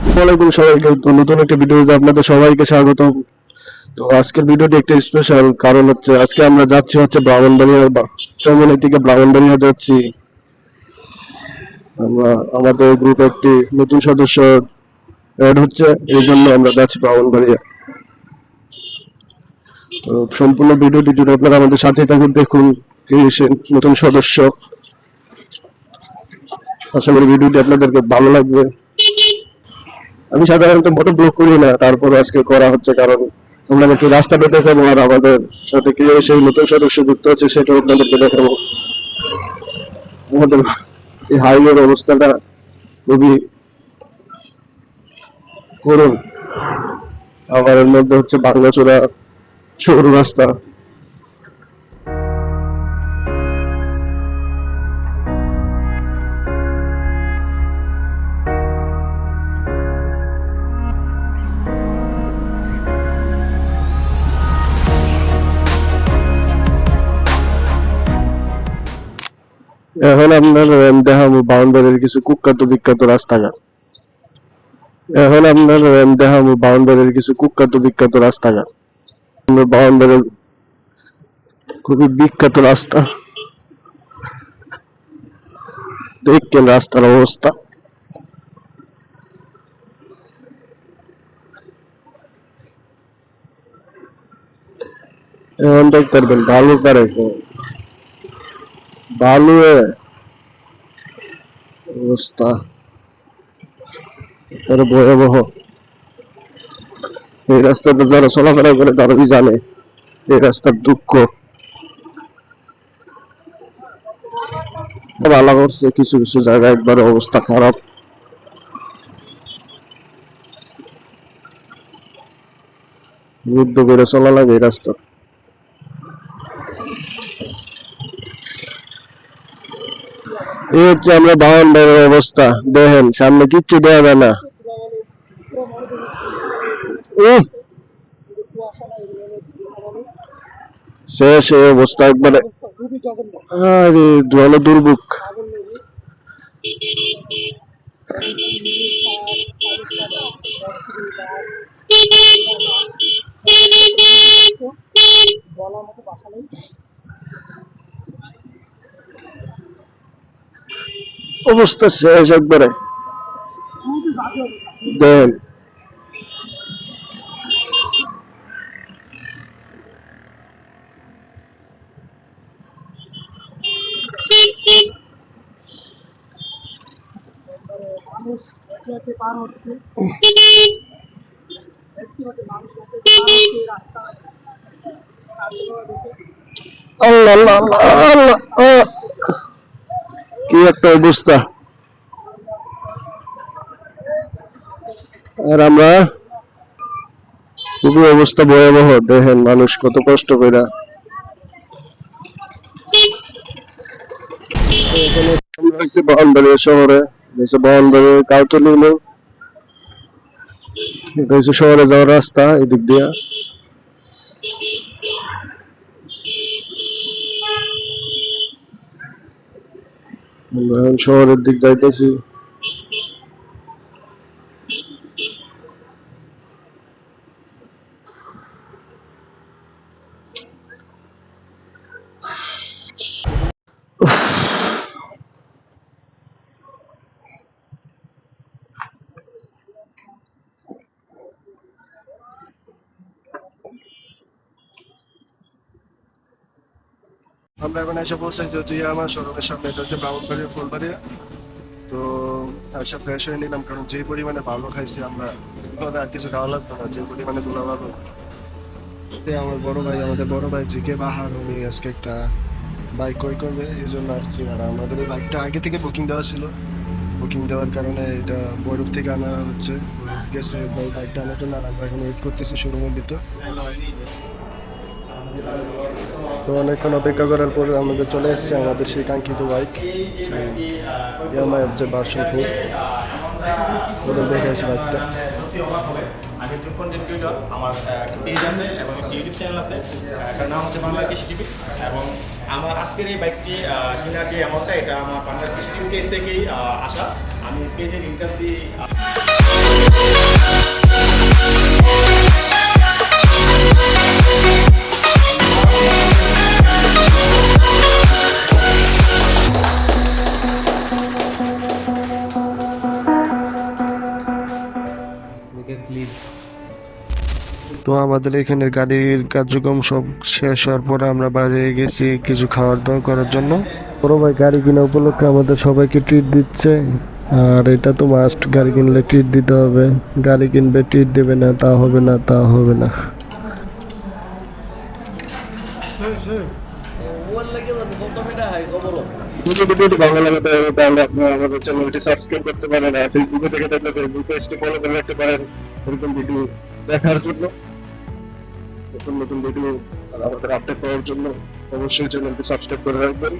আসসালামাইকুম সবাইকে নতুন একটা ভিডিওতে আপনাদের সবাইকে তো আজকের ভিডিওটি একটা স্পেশাল কারণ হচ্ছে আজকে আমরা যাচ্ছি হচ্ছে ব্রাহ্মণবাড়িয়া থেকে ব্রাহ্মণবাড়িয়া যাচ্ছি। আমরা আমাদের গ্রুপ একটি নতুন সদস্য অ্যাড হচ্ছে এই জন্য আমরা যাচ্ছি ব্রাহ্মণবাড়িয়া। তো সম্পূর্ণ ভিডিওটি যদি আপনারা আমাদের সাথে থাকুন দেখুন কে নতুন সদস্য। আশা করি ভিডিওটি আপনাদেরকে ভালো লাগবে। আমি সাধারণত মোটর ব্লক করি না তারপর আজকে করা হচ্ছে কারণ আমরা একটু রাস্তাটা দেখাবো আর আমাদের সাথে কি সেই নতুন সদস্য যুক্ত হচ্ছে সেটাও আপনাদেরকে দেখাবো। আমাদের এই হাইওয়ের অবস্থাটা খুবই করুন আবার এর মধ্যে হচ্ছে বাংলাচোরা সরু রাস্তা। এখন আপনার দেখাবো বাউন্ডারির কিছু কুখ্যাত বিখ্যাত রাস্তাঘাট। এখন আপনার দেখাবো বাউন্ডারির কিছু কুখ্যাত বিখ্যাত রাস্তাঘাট। বাউন্ডারির খুবই বিখ্যাত রাস্তা। দেখছেন রাস্তার অবস্থা। দেখতে পারবেন ভালো করে ভালো অবস্থা। এর ভয়াবহ। এই রাস্তাতে যারা চলাফেরা করে তারাই জানে, এই রাস্তার দুঃখ। ভালো করছে কিছু কিছু জায়গায় একবার অবস্থা খারাপ। যুদ্ধ করে চলা লাগে এই রাস্তা। এই হচ্ছে আমরা বাউন্ডারির অবস্থা। দেখেন, সামনে কিচ্ছু দেওয়া যায় না! শেষ এই অবস্থা একবারে। আরে জল দুর্ভোগ। অবস্থা শেষ একবারে দেন আল্লাহ আল্লাহ আল্লাহ আল্লাহ একটা অবস্থা। আর আমরা খুবই অবস্থা ভয়াবহ, দেখেন মানুষ কত কষ্ট করে শহরে যাওয়ার রাস্তা এদিক দিয়া। শহরের দিক যাইতেছি। আমরা এখন এসে পৌঁছাইছি হচ্ছে আমার শোরুমের সামনে, এটা হচ্ছে ব্রাহ্মণবাড়িয়া, ফুলবাড়িয়া। তো এসে ফ্রেশ হয়ে নিলাম, কারণ যে পরিমাণে ভালো খাইছি আমরা আর কিছু খাওয়া লাগতো না, যে পরিমাণে দুলা ভালো আমার বড় ভাই, আমাদের বড় ভাই জিকে বাহার, উনি আজকে একটা বাইক কই করবে, এই জন্য আসছি। আর আমাদের বাইকটা আগে থেকে বুকিং দেওয়া ছিল। বুকিং দেওয়ার কারণে এটা বৈরব থেকে আনা হচ্ছে। গেছে বাইকটা আনার জন্য, আর আমরা এখন ওয়েট করতেছি শোরুমের ভিতর। তো অনেকক্ষণ অপেক্ষা করার পরে আমাদের চলে এসেছে আমাদের সেই কাঙ্ক্ষিত বাইক ইয়ামাই যে ওদের দেখে আসি বাইকটা। আমার পেজ আছে এবং ইউটিউব চ্যানেল আছে। নাম হচ্ছে বাংলা কৃষি টিভি। এবং আমার আজকের এই বাইকটি কেনার যে অ্যামাউন্টটা এটা আমার বাংলাদেশ কৃষি পেজ থেকেই আসা। আমি পেজের ইন্টারসি তো আমাদের এখানে গাড়ির কার্যক্রম সব শেষ হওয়ার পরে আমরা বাইরে গেছি কিছু খাওয়ার দাওয়া করার জন্য। বড় ভাই গাড়ি কিনা উপলক্ষে আমাদের সবাইকে ট্রিট দিচ্ছে। আর এটা তো মাস্ট গাড়ি কিনলে ট্রিট দিতে হবে। গাড়ি কিনবে ট্রিট দেবে না তা হবে না তা হবে না। ভিডিওটি ভালো লাগে তাহলে আপনারা আমাদের চ্যানেলটি সাবস্ক্রাইব করতে পারেন আর ফেসবুকে থেকে থাকলে ফেসবুক পেজটি ফলো করে রাখতে পারেন এরকম ভিডিও দেখার জন্য নতুন নতুন ভিডিও আমাদের আপডেট পাওয়ার জন্য অবশ্যই চ্যানেলটি সাবস্ক্রাইব করে রাখবেন।